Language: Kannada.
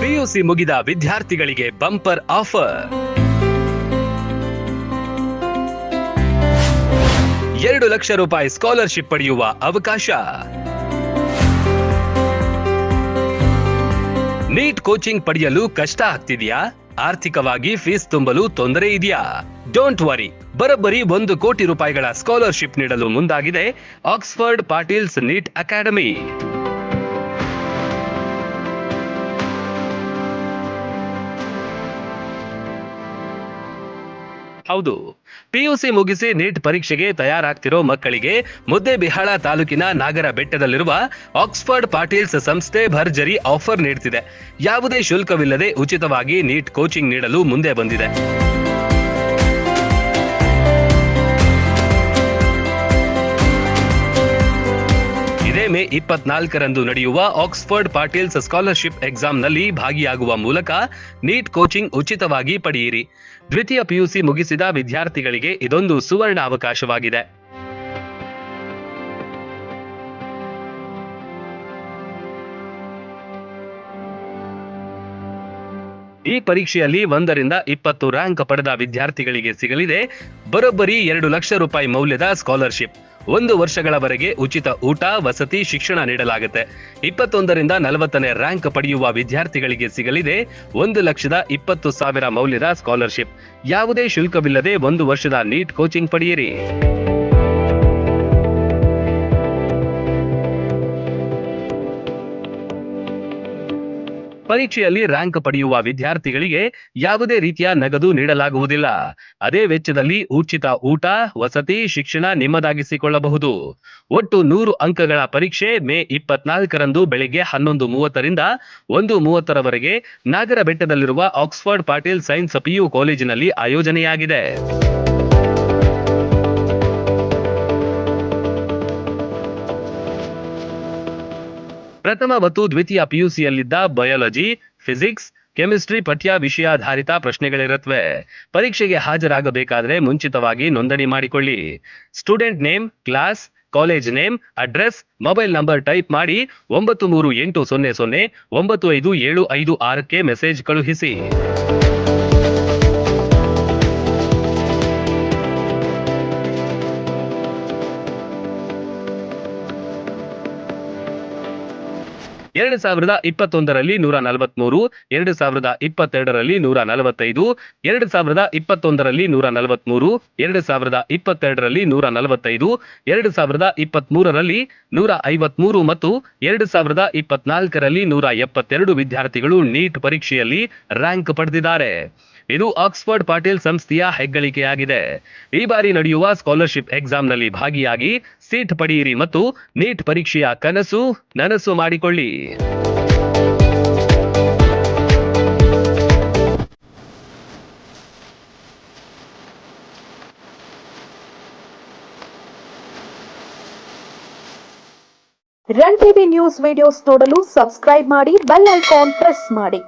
ಪಿಯುಸಿ ಮುಗಿದ ವಿದ್ಯಾರ್ಥಿಗಳಿಗೆ ಬಂಪರ್ ಆಫರ್. ಎರಡು ಲಕ್ಷ ರೂಪಾಯಿ ಸ್ಕಾಲರ್ಶಿಪ್ ಪಡೆಯುವ ಅವಕಾಶ. ನೀಟ್ ಕೋಚಿಂಗ್ ಪಡೆಯಲು ಕಷ್ಟ ಆಗ್ತಿದೆಯಾ? ಆರ್ಥಿಕವಾಗಿ ಫೀಸ್ ತುಂಬಲು ತೊಂದರೆ ಇದೆಯಾ? ಡೋಂಟ್ ವರಿ ಬರೋಬ್ಬರಿ ಒಂದು ಕೋಟಿ ರೂಪಾಯಿಗಳ ಸ್ಕಾಲರ್ಶಿಪ್ ನೀಡಲು ಮುಂದಾಗಿದೆ ಆಕ್ಸ್ಫರ್ಡ್ ಪಾಟೀಲ್ಸ್ ನೀಟ್ ಅಕಾಡೆಮಿ. ಹೌದು. ಪಿಯುಸಿ ಮುಗಿಸಿ ನೀಟ್ ಪರೀಕ್ಷೆಗೆ ತಯಾರಾಗ್ತಿರೋ ಮಕ್ಕಳಿಗೆ ಮುದ್ದೆಬಿಹಾಳ ತಾಲೂಕಿನ ನಾಗರ ಬೆಟ್ಟದಲ್ಲಿರುವ ಆಕ್ಸ್ಫರ್ಡ್ ಪಾಟೀಲ್ಸ್ ಸಂಸ್ಥೆ ಭರ್ಜರಿ ಆಫರ್ ನೀಡ್ತಿದೆ. ಯಾವುದೇ ಶುಲ್ಕವಿಲ್ಲದೆ ಉಚಿತವಾಗಿ ನೀಟ್ ಕೋಚಿಂಗ್ ನೀಡಲು ಮುಂದೆ ಬಂದಿದೆ. ಮೇ ಇಪ್ಪತ್ನಾಲ್ಕರಂದು ನಡೆಯುವ ಆಕ್ಸ್ಫರ್ಡ್ ಪಾಟೀಲ್ಸ್ ಸ್ಕಾಲರ್ಶಿಪ್ ಎಕ್ಸಾಮ್ನಲ್ಲಿ ಭಾಗಿಯಾಗುವ ಮೂಲಕ ನೀಟ್ ಕೋಚಿಂಗ್ ಉಚಿತವಾಗಿ ಪಡೆಯಿರಿ. ದ್ವಿತೀಯ ಪಿಯುಸಿ ಮುಗಿಸಿದ ವಿದ್ಯಾರ್ಥಿಗಳಿಗೆ ಇದೊಂದು ಸುವರ್ಣ ಅವಕಾಶವಾಗಿದೆ ಈ ಪರೀಕ್ಷೆಯಲ್ಲಿ ಒಂದರಿಂದ ಇಪ್ಪತ್ತು ರ್ಯಾಂಕ್ ಪಡೆದ ವಿದ್ಯಾರ್ಥಿಗಳಿಗೆ ಸಿಗಲಿದೆ. ಬರೋಬ್ಬರಿ ಎರಡು ಲಕ್ಷ ರೂಪಾಯಿ ಮೌಲ್ಯದ ಸ್ಕಾಲರ್ಶಿಪ್ ಒಂದು ವರ್ಷಗಳವರೆಗೆ ಉಚಿತ ಊಟ, ವಸತಿ, ಶಿಕ್ಷಣ ನೀಡಲಾಗುತ್ತೆ. ಇಪ್ಪತ್ತೊಂದರಿಂದ ನಲವತ್ತನೇ ರ್ಯಾಂಕ್ ಪಡೆಯುವ ವಿದ್ಯಾರ್ಥಿಗಳಿಗೆ ಸಿಗಲಿದೆ. ಒಂದು ಲಕ್ಷದ ಇಪ್ಪತ್ತು ಸಾವಿರ ಮೌಲ್ಯದ ಸ್ಕಾಲರ್ಶಿಪ್ ಯಾವುದೇ ಶುಲ್ಕವಿಲ್ಲದೆ ಒಂದು ವರ್ಷದ ನೀಟ್ ಕೋಚಿಂಗ್ ಪಡೆಯಿರಿ. ಪರೀಕ್ಷೆಯಲ್ಲಿ ರ್ಯಾಂಕ್ ಪಡೆಯುವ ವಿದ್ಯಾರ್ಥಿಗಳಿಗೆ ಯಾವುದೇ ರೀತಿಯ ನಗದು ನೀಡಲಾಗುವುದಿಲ್ಲ. ಅದೇ ವೆಚ್ಚದಲ್ಲಿ ಉಚಿತ ಊಟ, ವಸತಿ, ಶಿಕ್ಷಣ ನಿಮ್ಮದಾಗಿಸಿಕೊಳ್ಳಬಹುದು. ಒಟ್ಟು ನೂರು ಅಂಕಗಳ ಪರೀಕ್ಷೆ ಮೇ ಇಪ್ಪತ್ನಾಲ್ಕರಂದು ಬೆಳಿಗ್ಗೆ ಹನ್ನೊಂದು ಮೂವತ್ತರಿಂದ ಒಂದು ಮೂವತ್ತರವರೆಗೆ ನಾಗರಬೆಟ್ಟದಲ್ಲಿರುವ ಆಕ್ಸ್ಫರ್ಡ್ ಪಾಟೀಲ್ ಸೈನ್ಸ್ ಪಿಯು ಕಾಲೇಜಿನಲ್ಲಿ ಆಯೋಜನೆಯಾಗಿದೆ. ಪ್ರಥಮ ಮತ್ತು ದ್ವಿತೀಯ ಪಿಯುಸಿಯಲ್ಲಿದ್ದ ಬಯಾಲಜಿ, ಫಿಸಿಕ್ಸ್, ಕೆಮಿಸ್ಟ್ರಿ, ಪಠ್ಯ, ವಿಷಯಾಧಾರಿತ ಪ್ರಶ್ನೆಗಳಿರುತ್ತವೆ ಪರೀಕ್ಷೆಗೆ ಹಾಜರಾಗಬೇಕಾದ್ರೆ ಮುಂಚಿತವಾಗಿ ನೋಂದಣಿ ಮಾಡಿಕೊಳ್ಳಿ. Student name, class, college name, address, mobile number type ಮಾಡಿ ಒಂಬತ್ತು ಮೂರು ಎಂಟು ಸೊನ್ನೆ ಸೊನ್ನೆ ಒಂಬತ್ತು ಐದು ಏಳು ಐದು ಆರಕ್ಕೆ ಮೆಸೇಜ್ ಕಳುಹಿಸಿ. ಎರಡು ಸಾವಿರದ ಇಪ್ಪತ್ತೊಂದರಲ್ಲಿ ನೂರ ನಲವತ್ಮೂರು, ಎರಡು ಸಾವಿರದ ಇಪ್ಪತ್ತೆರಡರಲ್ಲಿ ನೂರ ನಲವತ್ತೈದು, ಎರಡು ಸಾವಿರದ ಇಪ್ಪತ್ತೊಂದರಲ್ಲಿ ನೂರ ನಲವತ್ಮೂರು, ಎರಡು ಸಾವಿರದ ಇಪ್ಪತ್ತೆರಡರಲ್ಲಿ ನೂರ ನಲವತ್ತೈದು, ಎರಡು ಸಾವಿರದ ಇಪ್ಪತ್ಮೂರರಲ್ಲಿ ನೂರ ಐವತ್ಮೂರು ಮತ್ತು ಎರಡು ಸಾವಿರದ ಇಪ್ಪತ್ನಾಲ್ಕರಲ್ಲಿ ನೂರ ಎಪ್ಪತ್ತೆರಡು ವಿದ್ಯಾರ್ಥಿಗಳು ನೀಟ್ ಪರೀಕ್ಷೆಯಲ್ಲಿ ರ್ಯಾಂಕ್ ಪಡೆದಿದ್ದಾರೆ. ಇದು ಆಕ್ಸ್ಫರ್ಡ್ ಪಾಟೀಲ್ ಸಂಸ್ಥೆಯ ಹೆಗ್ಗಳಿಕೆಯಾಗಿದೆ. ಈ ಬಾರಿ ನಡೆಯುವ ಸ್ಕಾಲರ್ಶಿಪ್ ಎಕ್ಸಾಮ್ನಲ್ಲಿ ಭಾಗಿಯಾಗಿ ಸೀಟ್ ಪಡೆಯಿರಿ ಮತ್ತು ನೀಟ್ ಪರೀಕ್ಷೆಯ ಕನಸು ನನಸು ಮಾಡಿಕೊಳ್ಳಿ. ರನ್ ಟಿವಿ ನ್ಯೂಸ್ ವಿಡಿಯೋಸ್ ನೋಡಲು ಸಬ್ಸ್ಕ್ರೈಬ್ ಮಾಡಿ ಬೆಲ್ ಐಕಾನ್ ಪ್ರೆಸ್ ಮಾಡಿ.